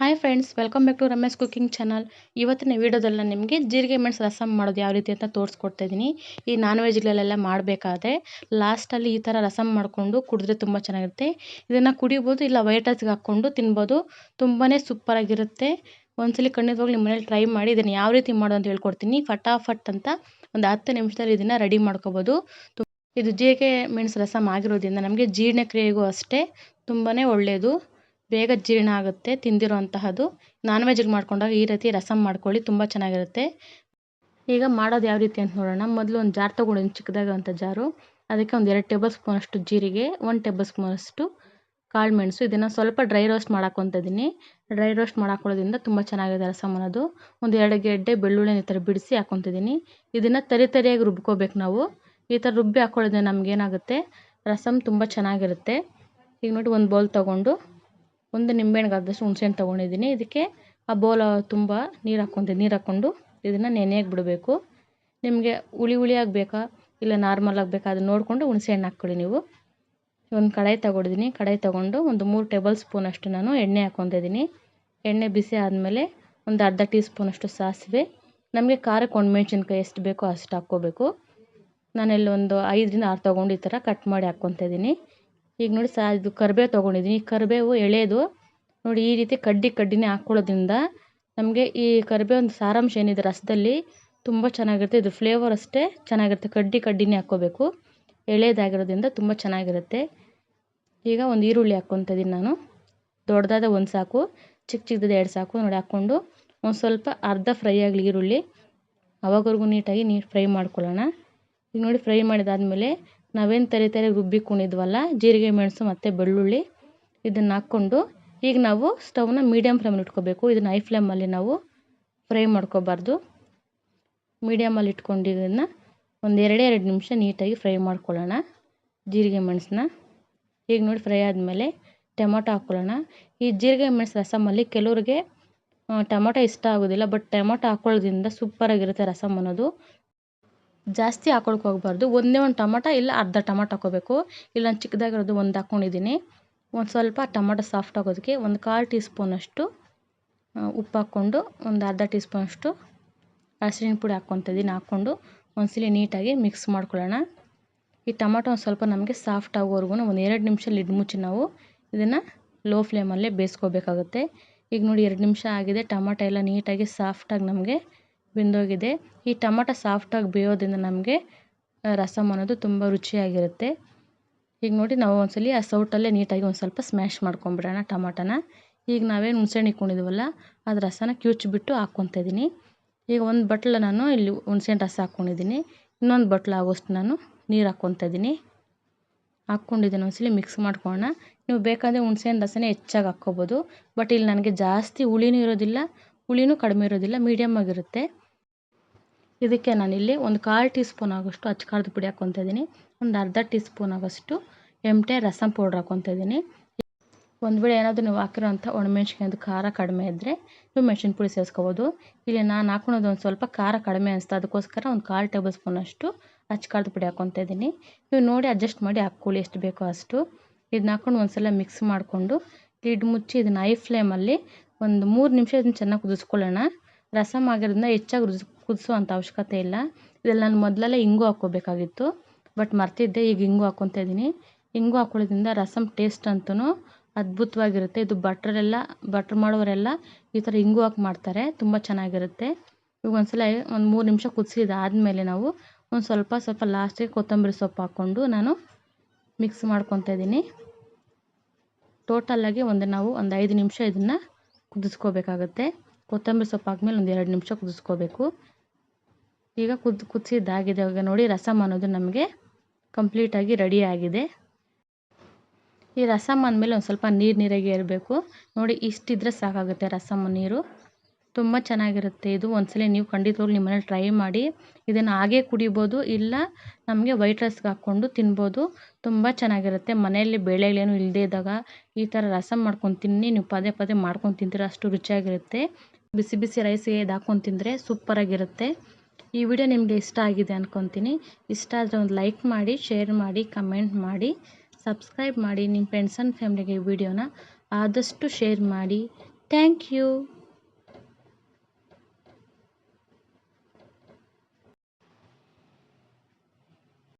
Hi friends welcome back to Ramesh cooking channel ಇವತ್ತಿನ ವೀಡಿಯೋದಲ್ಲಿ ನಾನು ನಿಮಗೆ ಜೀರಿಗೆ ಮೆಣಸು ರಸಮ್ ಮಾಡೋದು ಯಾವ ರೀತಿ ಅಂತ ತೋರಿಸ್ಕೊಡ್ತಾ ಇದ್ದೀನಿ. ಈ ನಾನ್ ವೆಜ್ಗಳಲ್ಲೆಲ್ಲ ಮಾಡಬೇಕಾದ್ರೆ ಲಾಸ್ಟಲ್ಲಿ ಈ ಥರ ರಸಮ್ ಮಾಡಿಕೊಂಡು ಕುಡಿದ್ರೆ ತುಂಬ ಚೆನ್ನಾಗಿರುತ್ತೆ. ಇದನ್ನು ಕುಡಿಬೋದು ಇಲ್ಲ ವೈಟ್ ರೈಸ್ಗೆ ಹಾಕ್ಕೊಂಡು ತಿನ್ಬೋದು. ತುಂಬಾ ಸೂಪರಾಗಿರುತ್ತೆ ಒಂದ್ಸಲಿ ಖಂಡಿತವಾಗ್ಲೂ ನಿಮ್ಮ ಮನೇಲಿ ಟ್ರೈ ಮಾಡಿ ಇದನ್ನು ಯಾವ ರೀತಿ ಮಾಡೋದು ಅಂತ ಹೇಳ್ಕೊಡ್ತೀನಿ. ಫಟಾಫಟ್ ಅಂತ ಒಂದು ಹತ್ತು ನಿಮಿಷದಲ್ಲಿ ಇದನ್ನು ರೆಡಿ ಮಾಡ್ಕೋಬೋದು. ಇದು ಜೀರಿಗೆ ಮೆಣಸು ರಸಮ್ ಆಗಿರೋದ್ರಿಂದ ನಮಗೆ ಜೀರ್ಣಕ್ರಿಯೆಗೂ ಅಷ್ಟೇ ತುಂಬಾ ಒಳ್ಳೆಯದು ಬೇಗ ಜೀರ್ಣ ಆಗುತ್ತೆ ತಿಂದಿರೋ ಅಂತಹದ್ದು ನಾನ್ ವೆಜ್ಗೆ ಮಾಡ್ಕೊಂಡಾಗ ಈ ರೀತಿ ರಸಮ್ ಮಾಡ್ಕೊಳ್ಳಿ, ತುಂಬ ಚೆನ್ನಾಗಿರುತ್ತೆ. ಈಗ ಮಾಡೋದು ಯಾವ ರೀತಿ ಅಂತ ನೋಡೋಣ. ಮೊದಲು ಒಂದು ಜಾರ್ ತೊಗೊಂಡಿದ್ದೀನಿ ಚಿಕ್ಕದಾಗಂಥ ಜಾರು. ಅದಕ್ಕೆ ಒಂದು ಎರಡು ಟೇಬಲ್ ಸ್ಪೂನ್ ಅಷ್ಟು ಜೀರಿಗೆ, ಒಂದು ಟೇಬಲ್ ಸ್ಪೂನಷ್ಟು ಕಾಳು ಮೆಣಸು. ಇದನ್ನು ಸ್ವಲ್ಪ ಡ್ರೈ ರೋಸ್ಟ್ ಇದ್ದೀನಿ ಡ್ರೈ ರೋಸ್ಟ್ ಮಾಡಾಕೊಳ್ಳೋದ್ರಿಂದ ತುಂಬ ಚೆನ್ನಾಗಿದೆ ರಸಮ್ ಅನ್ನೋದು. ಒಂದು ಎರಡು ಗೆಡ್ಡೆ ಬೆಳ್ಳುಳ್ಳಿ ಈ ಥರ ಬಿಡಿಸಿ ಹಾಕೊತಿದ್ದೀನಿ ಇದನ್ನು ತರಿ ತರಿಯಾಗಿ ರುಬ್ಕೋಬೇಕು ನಾವು. ಈ ಥರ ರುಬ್ಬಿ ಹಾಕ್ಕೊಳ್ಳೋದ್ರಿಂದ ನಮಗೇನಾಗುತ್ತೆ? ರಸಮ್ ತುಂಬ ಚೆನ್ನಾಗಿರುತ್ತೆ. ಈಗ ನೋಡಿ ಒಂದು ಬೌಲ್ ತೊಗೊಂಡು ಒಂದು ನಿಂಬೆಹಣ್ಣಿಗೆ ಆದಷ್ಟು ಹುಣ್ಸೆಹಣ್ಣು ತೊಗೊಂಡಿದ್ದೀನಿ. ಇದಕ್ಕೆ ಆ ಬೌಲ ತುಂಬ ನೀರು ಹಾಕ್ಕೊತೀನಿ ನೀರು ಹಾಕ್ಕೊಂಡು ಇದನ್ನು ನೆನೆಯಕ್ಕೆ ಬಿಡಬೇಕು. ನಿಮಗೆ ಹುಳಿ ಹುಳಿಯಾಗಿ ಬೇಕಾ ಇಲ್ಲ ನಾರ್ಮಲಾಗಿ ಬೇಕಾ ಅದನ್ನು ನೋಡಿಕೊಂಡು ಹುಣಸೆಹಣ್ಣು ಹಾಕ್ಕೊಳ್ಳಿ ನೀವು. ಒಂದು ಕಡಾಯಿ ತೊಗೊಂಡಿದ್ದೀನಿ ಕಡಾಯಿ ತೊಗೊಂಡು ಒಂದು ಮೂರು ಟೇಬಲ್ ಸ್ಪೂನಷ್ಟು ನಾನು ಎಣ್ಣೆ ಹಾಕ್ಕೊತಿದ್ದೀನಿ ಎಣ್ಣೆ ಬಿಸಿ ಆದಮೇಲೆ ಒಂದು ಅರ್ಧ ಟೀ ಸ್ಪೂನಷ್ಟು ಸಾಸಿವೆ. ನಮಗೆ ಖಾರಕ್ಕೆ ಒಂದು ಮೆಣಸಿನ್ಕಾಯಿ ಎಷ್ಟು ಬೇಕೋ ಅಷ್ಟು ಹಾಕ್ಕೋಬೇಕು. ನಾನಲ್ಲಿ ಒಂದು ಐದರಿಂದ ಆರು ತೊಗೊಂಡು ಈ ಥರ ಕಟ್ ಮಾಡಿ ಹಾಕ್ಕೊತಾ ಇದ್ದೀನಿ ಈಗ ನೋಡಿ ಸಾ, ಇದು ಕರಿಬೇವು ತೊಗೊಂಡಿದ್ದೀನಿ ಈ ಕರಿಬೇವು ಎಳೆದು ನೋಡಿ ಈ ರೀತಿ ಕಡ್ಡಿ ಕಡ್ಡಿನೇ ಹಾಕ್ಕೊಳ್ಳೋದ್ರಿಂದ ನಮಗೆ ಈ ಕರಿಬೇವಿನ ಸಾರಾಂಶ ಏನಿದೆ ರಸದಲ್ಲಿ ತುಂಬ ಚೆನ್ನಾಗಿರುತ್ತೆ. ಇದು ಫ್ಲೇವರ್ ಅಷ್ಟೇ ಚೆನ್ನಾಗಿರುತ್ತೆ. ಕಡ್ಡಿ ಕಡ್ಡಿನೇ ಹಾಕ್ಕೋಬೇಕು. ಎಳೆದಾಗಿರೋದ್ರಿಂದ ತುಂಬ ಚೆನ್ನಾಗಿರುತ್ತೆ. ಈಗ ಒಂದು ಈರುಳ್ಳಿ ಹಾಕ್ಕೊತ ಇದ್ದೀನಿ ನಾನು. ದೊಡ್ಡದಾದ ಒಂದು ಸಾಕು, ಚಿಕ್ಕ ಚಿಕ್ಕದಾದ ಎರಡು ಸಾಕು ನೋಡಿ ಹಾಕ್ಕೊಂಡು ಒಂದು ಸ್ವಲ್ಪ ಅರ್ಧ ಫ್ರೈ ಆಗಲಿ ಈರುಳ್ಳಿ. ಅವಾಗವರೆಗೂ ನೀಟಾಗಿ ನೀರು ಫ್ರೈ ಮಾಡ್ಕೊಳ್ಳೋಣ. ಈಗ ನೋಡಿ ಫ್ರೈ ಮಾಡಿದಾದಮೇಲೆ ನಾವೇನು ತರಿ ತರಿ ರುಬ್ಬಿಕೊಂಡಿದ್ವಲ್ಲ ಜೀರಿಗೆ, ಮೆಣಸು ಮತ್ತು ಬೆಳ್ಳುಳ್ಳಿ ಇದನ್ನು ಹಾಕ್ಕೊಂಡು ಈಗ ನಾವು ಸ್ಟವ್ನ ಮೀಡಿಯಮ್ ಫ್ಲೇಮಲ್ಲಿ ಇಟ್ಕೋಬೇಕು. ಇದನ್ನು ಹೈ ಫ್ಲೇಮಲ್ಲಿ ನಾವು ಫ್ರೈ ಮಾಡ್ಕೋಬಾರ್ದು. ಮೀಡಿಯಮಲ್ಲಿ ಇಟ್ಕೊಂಡು ಇದನ್ನು ಒಂದು ಎರಡೇ ಎರಡು ನಿಮಿಷ ನೀಟಾಗಿ ಫ್ರೈ ಮಾಡ್ಕೊಳ್ಳೋಣ. ಜೀರಿಗೆ, ಮೆಣಸನ್ನ ಈಗ ನೋಡಿ ಫ್ರೈ ಆದಮೇಲೆ ಟೊಮೊಟೊ ಹಾಕ್ಕೊಳ್ಳೋಣ ಈ ಜೀರಿಗೆ, ಮೆಣಸು ರಸಮಲ್ಲಿ ಕೆಲವ್ರಿಗೆ ಟೊಮೊಟೊ ಇಷ್ಟ ಆಗೋದಿಲ್ಲ ಬಟ್ ಟೊಮೊಟೊ ಹಾಕ್ಕೊಳ್ಳೋದ್ರಿಂದ ಸೂಪರಾಗಿರುತ್ತೆ ರಸಮ್ ಅನ್ನೋದು. ಜಾಸ್ತಿ ಹಾಕೊಳಕ್ಕೆ ಹೋಗ್ಬಾರ್ದು. ಒಂದೇ ಒಂದು ಟೊಮಟೊ ಇಲ್ಲ ಅರ್ಧ ಟೊಮಟೊ ಹಾಕ್ಕೋಬೇಕು. ಇಲ್ಲ, ನಾನು ಚಿಕ್ಕದಾಗಿರೋದು ಒಂದು ಹಾಕ್ಕೊಂಡಿದ್ದೀನಿ. ಒಂದು ಸ್ವಲ್ಪ ಟೊಮಟೊ ಸಾಫ್ಟ್ ಆಗೋದಕ್ಕೆ ಒಂದು ಕಾಲು ಟೀ ಸ್ಪೂನಷ್ಟು ಉಪ್ಪು ಹಾಕ್ಕೊಂಡು ಒಂದು ಅರ್ಧ ಟೀ ಸ್ಪೂನಷ್ಟು ಹಸಿರಿನ ಪುಡಿ ಹಾಕ್ಕೊತಿದ್ದೀನಿ ಹಾಕ್ಕೊಂಡು ಒಂದ್ಸಲಿ ನೀಟಾಗಿ ಮಿಕ್ಸ್ ಮಾಡ್ಕೊಳ್ಳೋಣ. ಈ ಟೊಮಟೊ ಒಂದು ಸ್ವಲ್ಪ ನಮಗೆ ಸಾಫ್ಟ್ ಆಗೋವರೆಗೂ ಒಂದು ಎರಡು ನಿಮಿಷ ಲಿಡ್ ಮುಚ್ಚಿ ನಾವು ಇದನ್ನು ಲೋ ಫ್ಲೇಮಲ್ಲೇ ಬೇಯಿಸ್ಕೋಬೇಕಾಗುತ್ತೆ. ಈಗ ನೋಡಿ, ಎರಡು ನಿಮಿಷ ಆಗಿದೆ. ಟೊಮಟೊ ಎಲ್ಲ ನೀಟಾಗಿ ಸಾಫ್ಟಾಗಿ ನಮಗೆ ಬೆಂದೋಗಿದೆ. ಈ ಟಮಟ ಸಾಫ್ಟಾಗಿ ಬೇಯೋದ್ರಿಂದ ನಮಗೆ ರಸಮ್ ಅನ್ನೋದು ತುಂಬ ರುಚಿಯಾಗಿರುತ್ತೆ. ಈಗ ನೋಡಿ ನಾವು ಒಂದ್ಸಲ ಆ ಸೌಟಲ್ಲೇ ನೀಟಾಗಿ ಒಂದು ಸ್ವಲ್ಪ ಸ್ಮ್ಯಾಶ್ ಮಾಡ್ಕೊಂಬಿಡೋಣ ಟೊಮೊಟೊನ. ಈಗ ನಾವೇನು ಹುಣ್ಸೆಹಣ್ಣು ಇಟ್ಕೊಂಡಿದ್ದೀವಲ್ಲ ಅದು ರಸನ ಕಿವುಚ್ಬಿಟ್ಟು ಹಾಕ್ಕೊತ ಇದ್ದೀನಿ ಈಗ ಒಂದು ಬಟ್ಲು ನಾನು ಇಲ್ಲಿ ಹುಣ್ಸೆಹಣ್ಣು ರಸ ಹಾಕ್ಕೊಂಡಿದ್ದೀನಿ ಇನ್ನೊಂದು ಬಟ್ಲು ಆಗೋಷ್ಟು ನಾನು ನೀರು ಹಾಕ್ಕೊತ ಇದ್ದೀನಿ ಹಾಕ್ಕೊಂಡಿದ್ದೀನಿ ಒಂದ್ಸಲ ಮಿಕ್ಸ್ ಮಾಡ್ಕೊಳ್ಳೋಣ. ನೀವು ಬೇಕಾದರೆ ಹುಣ್ಸೆಹಣ್ಣು ರಸನೇ ಹೆಚ್ಚಾಗಿ ಹಾಕ್ಕೊಬೋದು. ಬಟ್ ಇಲ್ಲಿ ನನಗೆ ಜಾಸ್ತಿ ಹುಳಿನೂ ಇರೋದಿಲ್ಲ, ಹುಳಿನೂ ಕಡಿಮೆ ಇರೋದಿಲ್ಲ ಮೀಡಿಯಮ್ ಆಗಿರುತ್ತೆ. ಇದಕ್ಕೆ ನಾನಿಲ್ಲಿ ಒಂದು ಕಾಲು ಟೀ ಸ್ಪೂನ್ ಆಗೋಷ್ಟು ಅಚ್ಚ ಖಾರದ ಪುಡಿ ಹಾಕ್ಕೊತಾ ಇದ್ದೀನಿ. ಒಂದು ಅರ್ಧ ಟೀ ಸ್ಪೂನ್ ಆಗೋಷ್ಟು ಎಮ್ಟೆ ರಸಂ ಪೌಡ್ರ್ ಹಾಕ್ಕೊತಾ ಇದ್ದೀನಿ. ಒಂದು ವೇಳೆ ಏನಾದರೂ ನೀವು ಹಾಕಿರೋಂಥ ಒಣಮೆಣ್ಸಿನ್ಕಾಯ್ದು ಖಾರ ಕಡಿಮೆ ಇದ್ದರೆ ನೀವು ಮೆಣಸಿನ ಪುಡಿ ಸೇರಿಸ್ಕೋಬೋದು. ಇಲ್ಲಿ ನಾನು ಹಾಕೊಳೋದು ಒಂದು ಸ್ವಲ್ಪ ಖಾರ ಕಡಿಮೆ ಅನಿಸ್ತು ಅದಕ್ಕೋಸ್ಕರ ಒಂದು ಕಾಲು ಟೇಬಲ್ ಸ್ಪೂನಷ್ಟು ಅಚ್ಚ ಖಾರದ ಪುಡಿ ಹಾಕ್ಕೊತಾ ಇದ್ದೀನಿ. ನೀವು ನೋಡಿ ಅಡ್ಜಸ್ಟ್ ಮಾಡಿ ಹಾಕ್ಕೊಳ್ಳಿ ಎಷ್ಟು ಬೇಕೋ ಅಷ್ಟು. ಇದನ್ನ ಹಾಕ್ಕೊಂಡು ಒಂದು ಸಲ ಮಿಕ್ಸ್ ಮಾಡಿಕೊಂಡು, ಲಿಡ್ ಮುಚ್ಚಿ ಇದನ್ನು ಐ ಫ್ಲೇಮಲ್ಲಿ ಒಂದು ಮೂರು ನಿಮಿಷ ಇದನ್ನು ಚೆನ್ನಾಗಿ ಕುದಿಸ್ಕೊಳ್ಳೋಣ. ರಸಮ್ ಆಗಿರೋದ್ರಿಂದ ಹೆಚ್ಚಾಗಿ ರುಜ್ ಕುದಿಸುವಂಥ ಅವಶ್ಯಕತೆ ಇಲ್ಲ. ಇದರಲ್ಲಿ ನಾನು ಮೊದಲೆಲ್ಲ ಇಂಗು ಹಾಕ್ಕೋಬೇಕಾಗಿತ್ತು. ಬಟ್ ಮರ್ತಿದ್ದೆ, ಈಗ ಇಂಗು ಹಾಕ್ಕೊತಾ ಇದ್ದೀನಿ. ಇಂಗು ಹಾಕ್ಕೊಳ್ಳೋದ್ರಿಂದ ರಸಮ್ ಟೇಸ್ಟ್ ಅಂತೂ ಅದ್ಭುತವಾಗಿರುತ್ತೆ. ಇದು ಭಟ್ರೆಲ್ಲ ಭಟ್ರು ಮಾಡೋರೆಲ್ಲ ಈ ಥರ ಇಂಗು ಹಾಕಿ ಮಾಡ್ತಾರೆ. ತುಂಬ ಚೆನ್ನಾಗಿರುತ್ತೆ. ಈಗ ಒಂದ್ಸಲ ಒಂದು ಮೂರು ನಿಮಿಷ ಕುದಿಸಿದಾದ್ಮೇಲೆ ನಾವು ಒಂದು ಸ್ವಲ್ಪ ಸ್ವಲ್ಪ ಲಾಸ್ಟಿಗೆ ಕೊತ್ತಂಬರಿ ಸೊಪ್ಪು ಹಾಕ್ಕೊಂಡು ನಾನು ಮಿಕ್ಸ್ ಮಾಡ್ಕೊತಾ ಇದ್ದೀನಿ. ಟೋಟಲ್ಲಾಗಿ ಒಂದು ನಾವು ಒಂದು ಐದು ನಿಮಿಷ ಇದನ್ನು ಕುದಿಸ್ಕೋಬೇಕಾಗತ್ತೆ. ಕೊತ್ತಂಬರಿ ಸೊಪ್ಪು ಹಾಕ್ಮೇಲೆ ಒಂದು ಎರಡು ನಿಮಿಷ ಕುದಿಸ್ಕೋಬೇಕು. ಈಗ ಕುದ್ ಕುದಿಸಿದ್ದಾಗಿದೆ ಇವಾಗ ನೋಡಿ ರಸಮ್ ಅನ್ನೋದು ನಮಗೆ ಕಂಪ್ಲೀಟಾಗಿ ರೆಡಿ ಆಗಿದೆ. ಈ ರಸಮ್ ಅಂದಮೇಲೆ ಒಂದು ಸ್ವಲ್ಪ ನೀರು ನೀರಾಗಿ ಇರಬೇಕು ನೋಡಿ ಇಷ್ಟಿದ್ರೆ ಸಾಕಾಗುತ್ತೆ ರಸಮ್ ನೀರು. ತುಂಬ ಚೆನ್ನಾಗಿರುತ್ತೆ ಇದು. ಒಂದ್ಸಲ ನೀವು ಖಂಡಿತವಾಗ್ಲೂ ನಿಮ್ಮ ಮನೇಲಿ ಟ್ರೈ ಮಾಡಿ. ಇದನ್ನು ಹಾಗೇ ಕುಡಿಬೋದು, ಇಲ್ಲ ನಮಗೆ ವೈಟ್ ರೈಸ್ಗೆ ಹಾಕ್ಕೊಂಡು ತಿನ್ಬೋದು. ತುಂಬ ಚೆನ್ನಾಗಿರುತ್ತೆ. ಮನೆಯಲ್ಲಿ ಬೇಳೆಗಳೇನು ಇಲ್ಲದೇ ಇದ್ದಾಗ ಈ ಥರ ರಸಮ್ ಮಾಡ್ಕೊಂಡು ತಿನ್ನಿ, ನೀವು ಪದೇ ಪದೇ ಮಾಡ್ಕೊಂಡು ತಿಂತೀರ, ಅಷ್ಟು ರುಚಿಯಾಗಿರುತ್ತೆ. ಬಿಸಿ ಬಿಸಿ ರೈಸ್ಗೆ ಇದು ಹಾಕ್ಕೊಂಡು ತಿಂದರೆ ಸೂಪರಾಗಿರುತ್ತೆ ಈ ವಿಡಿಯೋ ನಿಮಗೆ ಇಷ್ಟ ಆಗಿದೆ ಅಂದ್ಕೊತೀನಿ ಇಷ್ಟ ಆದರೆ ಒಂದು ಲೈಕ್ ಮಾಡಿ ಶೇರ್ ಮಾಡಿ ಕಮೆಂಟ್ ಮಾಡಿ ಸಬ್ಸ್ಕ್ರೈಬ್ ಮಾಡಿ ನಿಮ್ಮ ಫ್ರೆಂಡ್ಸ್ ಆ್ಯಂಡ್ ಫ್ಯಾಮ್ಲಿಗೆ ಈ ವಿಡಿಯೋನ ಆದಷ್ಟು ಶೇರ್ ಮಾಡಿ. Thank you